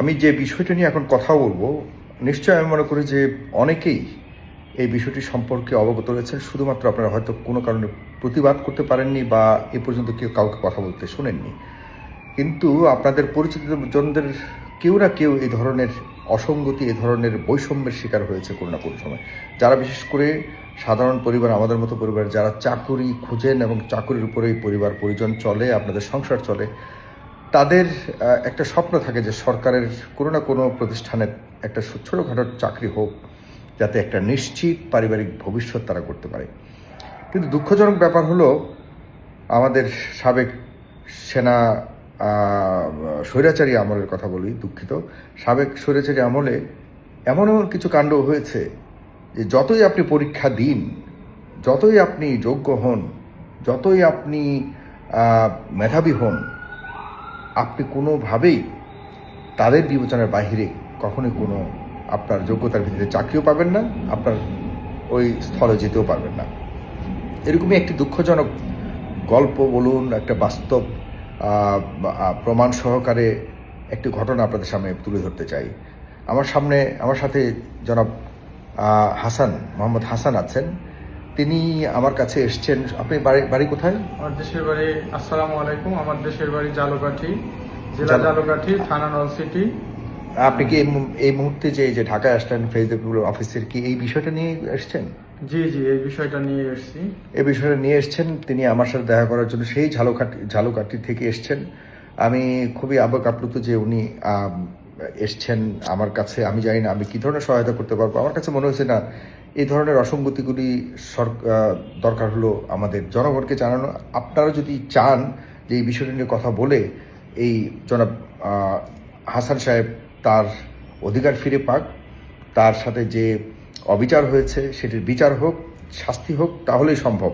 আমি যে বিষয়টা নিয়ে এখন কথা বলব, নিশ্চয়ই আমি মনে করি যে অনেকেই এই বিষয়টি সম্পর্কে অবগত রয়েছেন। শুধুমাত্র আপনারা হয়তো কোনো কারণে প্রতিবাদ করতে পারেননি বা এ পর্যন্ত কেউ কাউকে কথা বলতে শোনেননি। কিন্তু আপনাদের পরিচিত জনদের কেউ না কেউ এই ধরনের অসঙ্গতি এই ধরনের বৈষম্যের শিকার হয়েছে কোনো না কোনো সময়। যারা বিশেষ করে সাধারণ পরিবার, আমাদের মতো পরিবার যারা চাকুরি খুঁজেন এবং চাকুরির উপরেই পরিবার পরিজন চলে, আপনাদের সংসার চলে তাদের একটা স্বপ্ন থাকে যে সরকারের কোনো না কোনো প্রতিষ্ঠানের একটা ছোটোখাটো চাকরি হোক, যাতে একটা নিশ্চিত পারিবারিক ভবিষ্যৎ তারা করতে পারে। কিন্তু দুঃখজনক ব্যাপার হলো, আমাদের সাবেক সেনা স্বৈরাচারী আমলের কথা বলি, দুঃখিত। সাবেক স্বৈরাচারী আমলে এমনও কিছু কাণ্ড হয়েছে যে যতই আপনি পরীক্ষা দিন, যতই আপনি যোগ্য হন, যতই আপনি মেধাবী হন কোনোভাবেই তাদের বিবেচনার বাহিরে কখনোই কোনো আপনার যোগ্যতার ভিত্তিতে চাকরিও পাবেন না, আপনার ওই স্থলে যেতেও পারবেন না। এরকমই একটি দুঃখজনক গল্প বলুন, একটা বাস্তব প্রমাণ সহকারে একটি ঘটনা আপনাদের সামনে তুলে ধরতে চাই। আমার সামনে, আমার সাথে জনাব হাসান, মোহাম্মদ হাসান আছেন। তিনি আমার কাছে এসছেন। আপনি বাড়ি বাড়ি কোথায়? আমার দেশের বাড়ি আসসালামু আলাইকুম। আমার দেশের বাড়ি জালকাঠি জেলা জাল- জালকাঠি থানা নলসিটি আপনি কি এই মুহূর্তে যে যে ঢাকায় আসলেন ফেসবুক অফিসের কি এই বিষয়টা নিয়ে এসছেন? জি জি এই বিষয়টা নিয়ে এসেছি। এই বিষয়টা নিয়ে এসছেন। তিনি আমার সাথে দেখা করার জন্য সেই ঝালকাঠি ঝালকাঠি থেকে এসছেন। আমি খুবই আবেগ আপ্লুত যে উনি এসছেন আমার কাছে। আমি জানি না আমি কি ধরনের সহায়তা করতে পারব। আমার কাছে মনে হয়েছে না এই ধরনের অসঙ্গতিগুলি দরকার হলো আমাদের জনগণকে জানানো। আপনারা যদি চান যে এই বিষয়টি নিয়ে কথা বলে এই জনাব হাসান সাহেব তার অধিকার ফিরে পাক, তার সাথে যে অবিচার হয়েছে সেটির বিচার হোক, শাস্তি হোক, তাহলেই সম্ভব।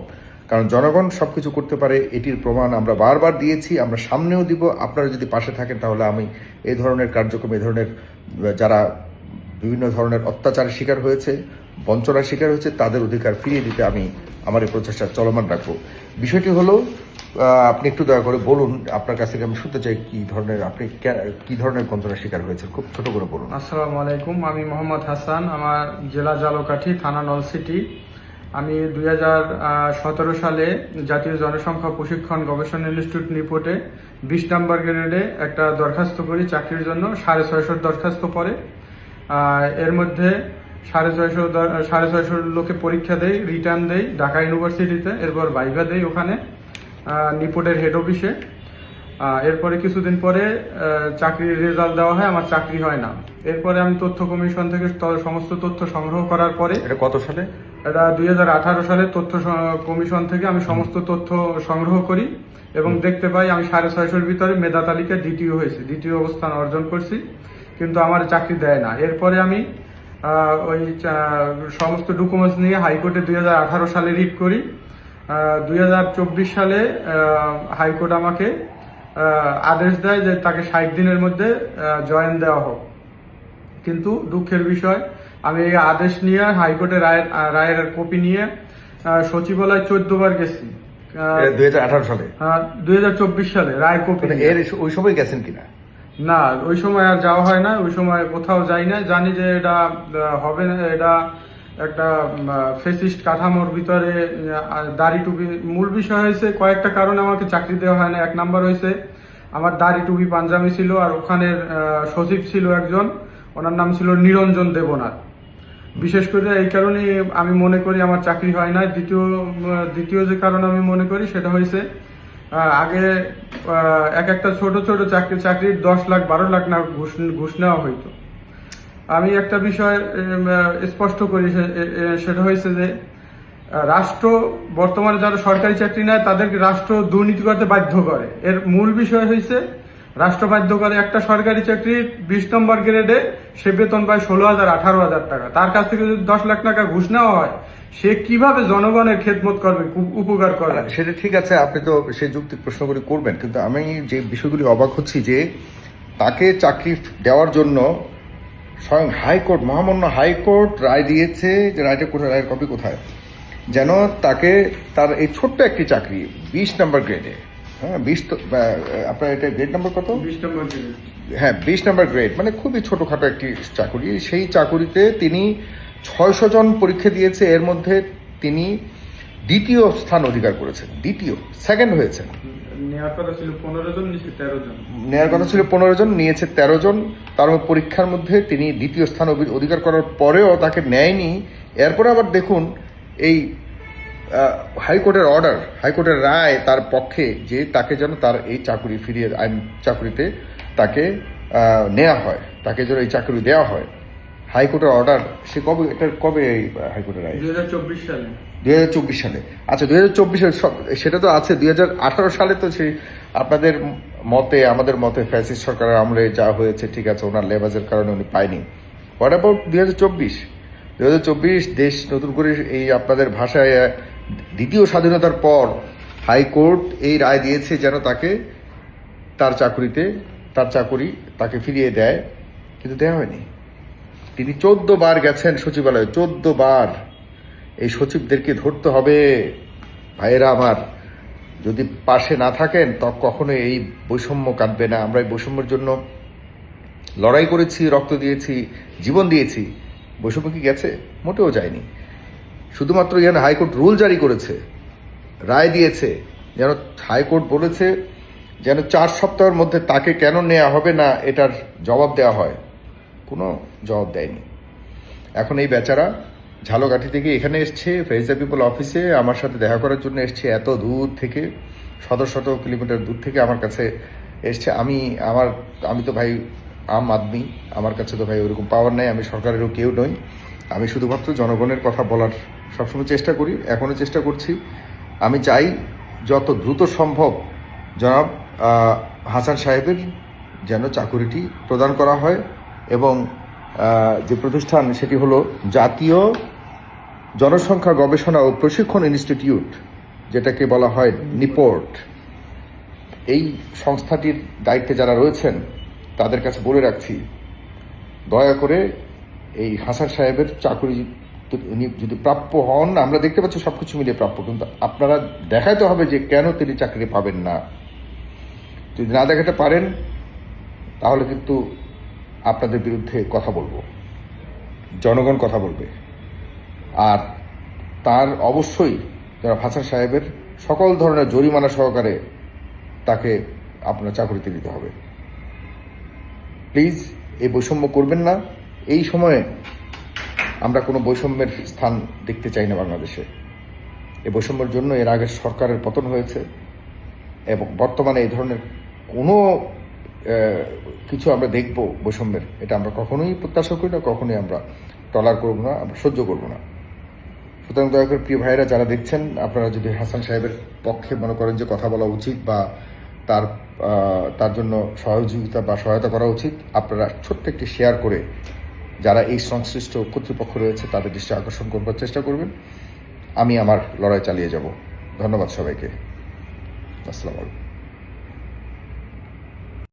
কারণ জনগণ সব কিছু করতে পারে, এটির প্রমাণ আমরা বারবার দিয়েছি, আমরা সামনেও দিব। আপনারা যদি পাশে থাকেন তাহলে আমি এই ধরনের কার্যক্রম, এই ধরনের, যারা বিভিন্ন ধরনের অত্যাচারের শিকার হয়েছে বঞ্চনার শিকার হয়েছে তাদের অধিকার ফিরিয়ে দিতে আমি আমার এই প্রচেষ্টা চলমান রাখব। বিষয়টি হলো আপনি একটু দয়া করে বলুন আপনার কাছ থেকে আমি শুনতে চাই কি ধরনের আপনি কে- ধরনের বঞ্চনার শিকার হয়েছে খুব ছোট করে বলুন। আসসালামু আলাইকুম আমি মোহাম্মদ হাসান আমার জেলা জালকাঠি থানা নলসিটি আমি দুই হাজার সতেরো সালে জাতীয় জনসংখ্যা প্রশিক্ষণ গবেষণা ইনস্টিটিউট নিপোর্টে বিশ নাম্বার গ্রেডে একটা দরখাস্ত করি। চাকরির জন্য সাড়ে ছয়শোর দরখাস্ত আহ, এর মধ্যে সাড়ে ছয়শো দ- সাড়ে ছয়শো লোকে পরীক্ষা দেয় রিটার্ন দেয় ঢাকা ইউনিভার্সিটিতে এরপর ভাইভা দেয় ওখানে আহ, নিপোর্টের হেড অফিসে এরপরে কিছুদিন পরে চাকরির রেজাল্ট দেওয়া হয় আমার চাকরি হয় না। এরপরে আমি তথ্য কমিশন থেকে সমস্ত তথ্য সংগ্রহ করার পরে এটা কত সালে? এটা দুই হাজার আঠারো সালে তথ্য কমিশন থেকে আমি সমস্ত তথ্য সংগ্রহ করি এবং দেখতে পাই আমি সাড়ে ছয়শোর ভিতরে মেধা তালিকা দ্বিতীয় হয়েছে দ্বিতীয় অবস্থান অর্জন করছি কিন্তু আমার চাকরি দেয় না। এরপরে আমি ওই সমস্ত ডকুমেন্টস নিয়ে হাইকোর্টে দুই সালে রিট করি। দুই সালে হাইকোর্ট আমাকে আদেশ দেয় যে তাকে ষাট দিনের মধ্যে জয়েন দেওয়া হোক। কিন্তু দুঃখের বিষয় আমি এই আদেশ নিয়ে হাইকোর্টের রায়ের রায়ের কপি নিয়ে সচিবালয় চোদ্দ বার গেছি। দুই হাজার আঠারো সালে? দুই সালে রায়ের কপি মানে এর ওই সময় গেছেন কিনা? না, ওই সময় আর যাওয়া হয় না, ওই সময় কোথাও যাই না জানি যে এটা হবে না, এটা একটা ফেসিস্ট কাঠামোর ভিতরে দাড়ি টুপি। মূল বিষয় হয়েছে, কয়েকটা কারণে আমাকে চাকরি দেওয়া হয় না। এক নাম্বার হয়েছে, আমার দাড়ি টুপি পাঞ্জাবি ছিল, আর ওখানের সচিব ছিল একজন, ওনার নাম ছিল নিরঞ্জন দেবনাথ। বিশেষ করে এই কারণে আমি মনে করি আমার চাকরি হয় না দ্বিতীয় দ্বিতীয় যে কারণ আমি মনে করি, সেটা হয়েছে আগে এক একটা ছোট ছোট চাকরি, চাকরির দশ লাখ, বারো লাখ না ঘুষ ঘুষ নেওয়া হইতো। আমি একটা বিষয় স্পষ্ট করি সেটা হয়েছে যে রাষ্ট্র, বর্তমানে যারা সরকারি চাকরি নেয়, তাদেরকে রাষ্ট্র দুর্নীতি করতে বাধ্য করে। এর মূল বিষয় হয়েছে রাষ্ট্র বাধ্য করে একটা সরকারি চাকরির বিশ নম্বর গ্রেডে সে বেতন পায় ষোলো হাজার, আঠারো হাজার টাকা। তার কাছ থেকে যদি দশ লাখ টাকা ঘুষ নেওয়া হয় সে কীভাবে জনগণের খেদমত করবে উপকার করবে? সেটা ঠিক আছে আপনি তো সেই যুক্তি প্রশ্নগুলি করবেন কিন্তু আমি যে বিষয়গুলি অবাক হচ্ছি যে তাকে চাকরি দেওয়ার জন্য স্বয়ং হাইকোর্ট মহামান্য হাইকোর্ট রায় দিয়েছে যে রায়টা কোথায় রায়ের কপি কোথায়? যেন তাকে তার এই ছোট্ট একটি চাকরি বিশ নাম্বার গ্রেডে হ্যাঁ বিশ তো আপনার এটা গ্রেড নম্বর কত? বিশ নম্বর হ্যাঁ বিশ নাম্বার গ্রেড মানে খুবই ছোটোখাটো একটি চাকুরি সেই চাকুরিতে তিনি ছয়শো জন পরীক্ষা দিয়েছে এর মধ্যে তিনি দ্বিতীয় স্থান অধিকার করেছেন দ্বিতীয় সেকেন্ড হয়েছেন নেওয়ার কথা ছিল পনেরো জন নিচে তেরো জন। নেওয়ার কথা ছিল পনেরো জন নিয়েছে তেরো জন। তার পরীক্ষার মধ্যে তিনি দ্বিতীয় স্থান অধিকার করার পরেও তাকে নেয়নি। এরপরে আবার দেখুন এই হাইকোর্টের অর্ডার হাইকোর্টের রায় তার পক্ষে যে তাকে যেন তার এই চাকরি ফিরিয়ে আইন চাকরিতে তাকে নেওয়া হয় তাকে যেন এই চাকরি দেওয়া হয়। হাইকোর্টের অর্ডার সে কবে এটা কবে এই হাইকোর্টের রায়? দুই হাজার চব্বিশ সালে। দুই হাজার চব্বিশ সালে। আচ্ছা দুই হাজার চব্বিশে সেটা তো আছে দুই হাজার আঠারো সালে তো সেই আপনাদের মতে আমাদের মতে ফ্যাসিস্ট সরকারের আমলে যা হয়েছে ঠিক আছে ওনার লেবাজের কারণে উনি পায়নি। হোয়াট অ্যাবাউট দুই হাজার চব্বিশ? দুই হাজার চব্বিশ দেশ নতুন করে এই আপনাদের ভাষায় দ্বিতীয় স্বাধীনতার পর হাইকোর্ট এই রায় দিয়েছে যেন তাকে তার চাকরিতে তার চাকরি তাকে ফিরিয়ে দেয় কিন্তু দেওয়া হয়নি। তিনি চোদ্দ বার গেছেন সচিবালয়ে, চোদ্দ বার। এই সচিবদেরকে ধরতে হবে। ভাইয়েরা আমার, যদি পাশে না থাকেন, তো কখনো এই বৈষম্য কাটবে না। আমরা এই বৈষম্যের জন্য লড়াই করেছি, রক্ত দিয়েছি, জীবন দিয়েছি। বৈষম্য কি গেছে? মোটেও যায়নি। শুধুমাত্র যেন হাইকোর্ট রুল জারি করেছে, রায় দিয়েছে, যেন হাইকোর্ট বলেছে যেন চার সপ্তাহের মধ্যে তাকে কেন নেওয়া হবে না, এটার জবাব দেওয়া হয়। কোনো জবাব দেয়নি। এখন এই বেচারা ঝালকাঠি থেকে এখানে এসছে ফেরিজা পিপল অফিসে আমার সাথে দেখা করার জন্য এসছে, এত দূর থেকে, শত শত কিলোমিটার দূর থেকে আমার কাছে এসছে। আমি, আমার, আমি তো ভাই আম আদমি, আমার কাছে তো ভাই ওরকম পাওয়ার নাই, আমি সরকারেরও কেউ নই। আমি শুধুমাত্র জনগণের কথা বলার সবসময় চেষ্টা করি এখনও চেষ্টা করছি। আমি চাই যত দ্রুত সম্ভব জনাব হাসান সাহেবের যেন চাকুরিটি প্রদান করা হয়। এবং যে প্রতিষ্ঠান সেটি হলো জাতীয় জনসংখ্যা গবেষণা ও প্রশিক্ষণ ইনস্টিটিউট, যেটাকে বলা হয় নিপোর্ট। এই সংস্থাটির দায়িত্বে যারা রয়েছেন, তাদের কাছে বলে রাখছি, দয়া করে এই হাসান সাহেবের চাকরি উনি যদি প্রাপ্য হন, আমরা দেখতে পাচ্ছি সব কিছু মিলিয়ে প্রাপ্য, কিন্তু আপনারা দেখাতে হবে যে কেন তিনি চাকরি পাবেন না। যদি না দেখাতে পারেন, তাহলে কিন্তু আপনাদের বিরুদ্ধে কথা বলব। জনগণ কথা বলবে। আর তার অবশ্যই যারা হাসান সাহেবের সকল ধরনের জরিমানা সহকারে তাকে আপনার চাকরিতে দিতে হবে। প্লিজ, এই বৈষম্য করবেন না। এই সময়ে আমরা কোনো বৈষম্যের স্থান দেখতে চাই না বাংলাদেশে। এই বৈষম্যের জন্য এর আগের সরকারের পতন হয়েছে এবং বর্তমানে এই ধরনের কোনো কিছু আমরা দেখব বৈষম্যের। এটা আমরা কখনোই প্রত্যাশা করি না, কখনোই আমরা টলার করব না, আমরা সহ্য করব না। সুতরাং দয়া করে প্রিয় ভাইয়েরা, যারা দেখছেন, আপনারা যদি হাসান সাহেবের পক্ষে মনে করেন যে কথা বলা উচিত বা তার তার জন্য সহযোগিতা বা সহায়তা করা উচিত, আপনারা ছোট্ট একটি শেয়ার করে যারা এই সংশ্লিষ্ট কর্তৃপক্ষ রয়েছে, তাদের দৃষ্টি আকর্ষণ করবার চেষ্টা করবেন। আমি আমার লড়াই চালিয়ে যাব। ধন্যবাদ সবাইকে। আসসালামু আলাইকুম।